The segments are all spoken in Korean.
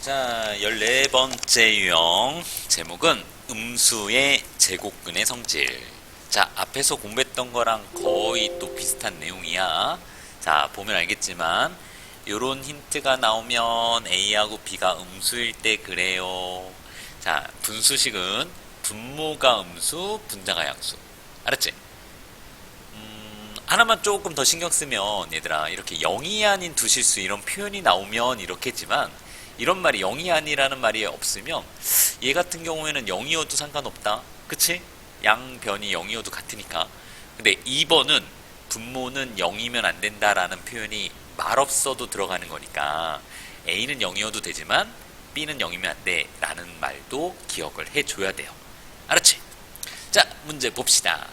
자, 14번째 유형 제목은 음수의 제곱근의 성질. 자, 앞에서 공부했던 거랑 거의 또 비슷한 내용이야. 자, 보면 알겠지만 요런 힌트가 나오면 A하고 B가 음수일 때 그래요. 자, 분수식은 분모가 음수, 분자가 양수. 알았지? 음, 하나만 조금 더 신경 쓰면 얘들아 이렇게 0이 아닌 두 실수 이런 표현이 나오면 이렇겠지만 이런 말이 0이 아니라는 말이 없으면 얘 같은 경우에는 0이어도 상관없다 그치? 양변이 0이어도 같으니까 근데 2번은 분모는 0이면 안 된다라는 표현이 말 없어도 들어가는 거니까 A는 0이어도 되지만 B는 0이면 안 돼 라는 말도 기억을 해줘야 돼요 알았지? 자 문제 봅시다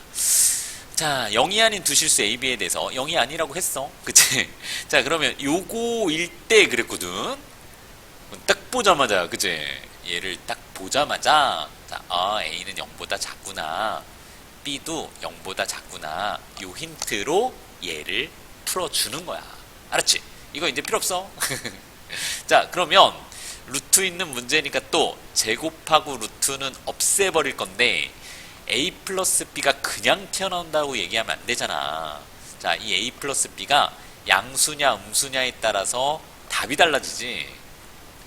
자, 0이 아닌 두 실수 A, B에 대해서 0이 아니라고 했어. 그치? 자, 그러면 요거일 때 그랬거든. 딱 보자마자, 그치? 얘를 딱 보자마자, 자, 아, A는 0보다 작구나. B도 0보다 작구나. 요 힌트로 얘를 풀어주는 거야. 알았지? 이거 이제 필요 없어. 자, 그러면 루트 있는 문제니까 또 제곱하고 루트는 없애버릴 건데, A 플러스 B가 그냥 튀어나온다고 얘기하면 안 되잖아. 자, 이 A 플러스 B가 양수냐 음수냐에 따라서 답이 달라지지.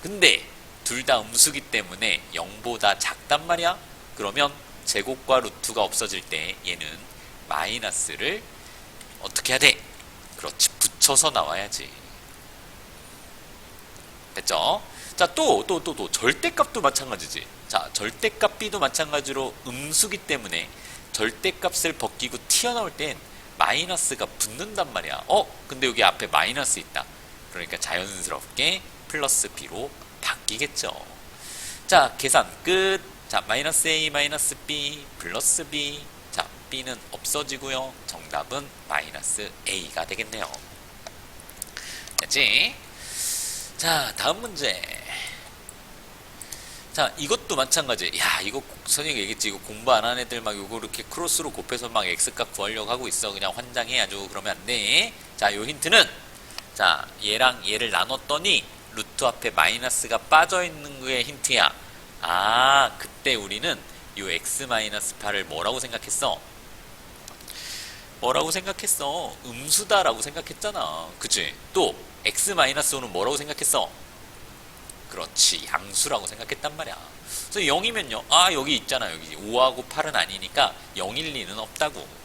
근데 둘 다 음수기 때문에 0보다 작단 말이야? 그러면 제곱과 루트가 없어질 때 얘는 마이너스를 어떻게 해야 돼? 그렇지, 붙여서 나와야지. 됐죠? 자, 또, 또, 또, 또, 절대값도 마찬가지지. 자, 절대값 B도 마찬가지로 음수기 때문에 절대값을 벗기고 튀어나올 땐 마이너스가 붙는단 말이야. 어? 근데 여기 앞에 마이너스 있다. 그러니까 자연스럽게 플러스 B로 바뀌겠죠. 자, 계산 끝. 자, 마이너스 A, 마이너스 B, 플러스 B. 자, B는 없어지고요. 정답은 마이너스 A가 되겠네요. 됐지? 자, 다음 문제. 자, 이것도 마찬가지. 야, 이거 선생님이 얘기했지. 이거 공부 안 한 애들 막 요거 이렇게 크로스로 곱해서 막 X값 구하려고 하고 있어. 그냥 환장해. 아주 그러면 안 돼. 자, 요 힌트는 자, 얘랑 얘를 나눴더니 루트 앞에 마이너스가 빠져 있는 거의 힌트야. 아, 그때 우리는 요 X-8을 뭐라고 생각했어? 뭐라고 생각했어? 음수다라고 생각했잖아. 그치? 또 X-5는 뭐라고 생각했어? 그렇지. 양수라고 생각했단 말이야. 그래서 0이면요. 아, 여기 있잖아. 여기 5하고 8은 아니니까 0일 리는 없다고.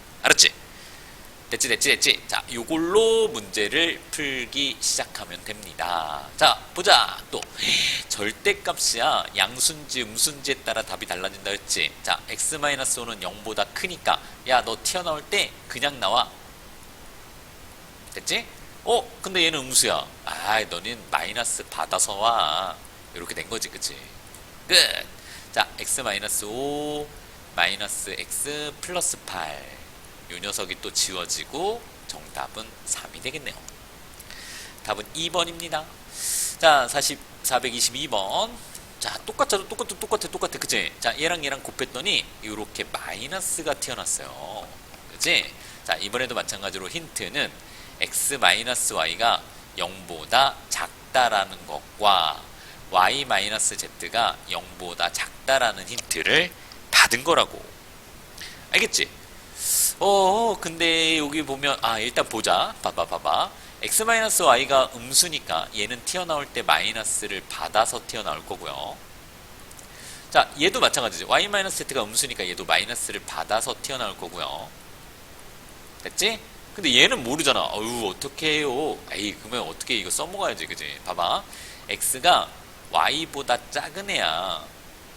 됐지, 됐지, 됐지. 자, 요걸로 문제를 풀기 시작하면 됩니다. 자, 보자. 또, 절대값이야. 양수인지 음수인지에 따라 답이 달라진다 했지. 자, x-5는 0보다 크니까, 야, 너 튀어나올 때 그냥 나와. 됐지? 어, 근데 얘는 음수야. 아, 너는 마이너스 받아서 와. 이렇게 된 거지, 그치? 끝. 자, x-5, 마이너스 x 플러스 8. 요 녀석이 또 지워지고 정답은 3이 되겠네요. 답은 2번입니다. 자, 40, 422번. 자, 똑같아, 똑같아, 똑같아, 똑같아. 그치? 자, 얘랑 얘랑 곱했더니, 이렇게 마이너스가 튀어났어요. 그치? 자, 이번에도 마찬가지로 힌트는 x-y가 0보다 작다라는 것과 y-z가 0보다 작다라는 힌트를 받은 거라고. 알겠지? 어, 근데 여기 보면, 아, 일단 보자. 봐봐, 봐봐. x-y가 음수니까 얘는 튀어나올 때 마이너스를 받아서 튀어나올 거고요. 자, 얘도 마찬가지죠. y-z가 음수니까 얘도 마이너스를 받아서 튀어나올 거고요. 됐지? 근데 얘는 모르잖아. 어유 어떻게 해요? 에이, 그러면 어떻게 이거 써먹어야지, 그지? 봐봐. x가 y보다 작은 애야.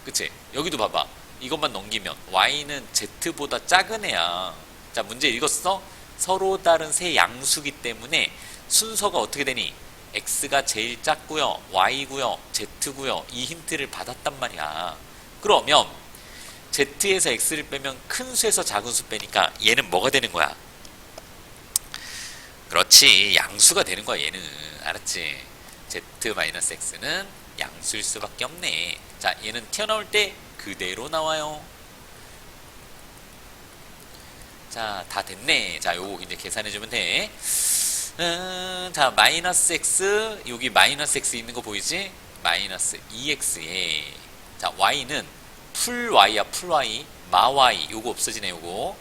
그치? 여기도 봐봐. 이것만 넘기면 y는 z보다 작은 애야. 자, 문제 읽었어? 서로 다른 세 양수기 때문에 순서가 어떻게 되니? x가 제일 작고요, y고요, z고요. 이 힌트를 받았단 말이야. 그러면 z에서 x를 빼면 큰 수에서 작은 수 빼니까 얘는 뭐가 되는 거야? 그렇지 양수가 되는 거야 얘는 알았지 z-x는 양수일 수밖에 없네 자 얘는 튀어나올 때 그대로 나와요 자 다 됐네. 자 요거 이제 계산해주면 돼. 음, 자 마이너스 x 여기 마이너스 x 있는 거 보이지? 마이너스 2x에. 자 y는 풀 y야 풀 y 마 y. 요거 없어지네 요거.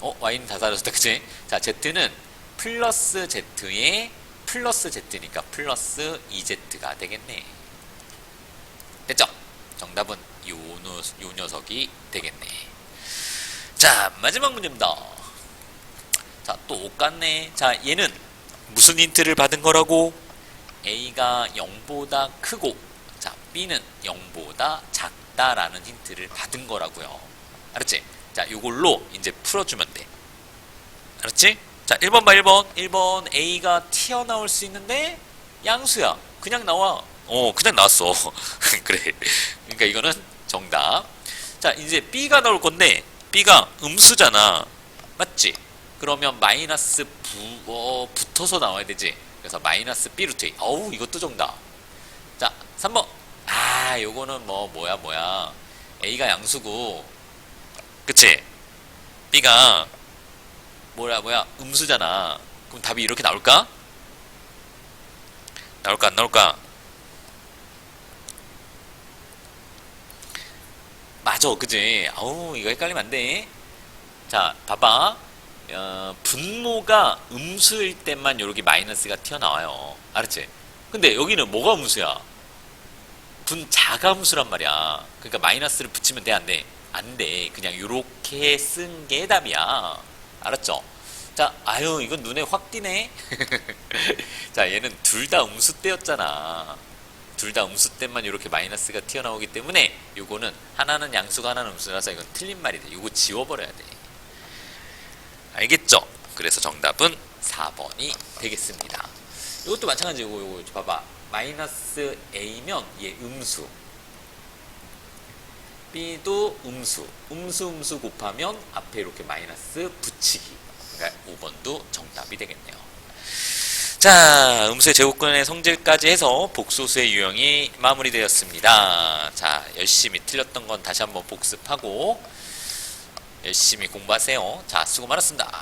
어 y는 다 사라졌다 그치? 자 z는 플러스 z에 플러스 z니까 플러스 2z가 되겠네. 됐죠? 정답은 요, 녀- 요 녀석이 되겠네 자 마지막 문제입니다 자또 똑같네 자 얘는 무슨 힌트를 받은 거라고? A가 0보다 크고 자 B는 0보다 작다라는 힌트를 받은 거라고요. 알았지? 자 요걸로 이제 풀어주면 돼. 알았지? 자 1번 봐 1번 1번 A가 튀어나올 수 있는데 양수야 그냥 나와 어 그냥 나왔어 그래 그러니까 이거는 정답 자 이제 B가 나올 건데 B가 음수잖아 맞지? 그러면 마이너스 부, 어, 붙어서 나와야 되지. 그래서 마이너스 B 루트 A. 어우, 이것도 정답. 자, 3번. 아, 요거는 뭐, 뭐야, 뭐야. A가 양수고, 그치? B가, 뭐야, 뭐야, 음수잖아. 그럼 답이 이렇게 나올까? 나올까, 안 나올까? 맞아, 그지? 아우, 이거 헷갈리면 안 돼. 자, 봐봐. 어, 분모가 음수일 때만 요렇게 마이너스가 튀어나와요. 알았지? 근데 여기는 뭐가 음수야? 분자가 음수란 말이야. 그러니까 마이너스를 붙이면 돼, 안 돼? 안 돼. 그냥 요렇게 쓴 게 답이야. 알았죠? 자, 아유, 이건 눈에 확 띄네? 자, 얘는 둘 다 음수 때였잖아. 둘 다 음수 때만 이렇게 마이너스가 튀어나오기 때문에 요거는 하나는 양수가 하나는 음수라서 이건 틀린 말이 돼. 요거 지워버려야 돼. 알겠죠? 그래서 정답은 4번이 되겠습니다. 이것도 마찬가지고 요거 봐봐. 마이너스 A면 얘 음수. B도 음수. 음수 음수 곱하면 앞에 이렇게 마이너스 붙이기. 그러니까 5번도 정답이 되겠네요. 자, 음수의 제곱근의 성질까지 해서 복소수의 유형이 마무리되었습니다. 자, 열심히 틀렸던 건 다시 한번 복습하고 열심히 공부하세요. 자, 수고 많았습니다.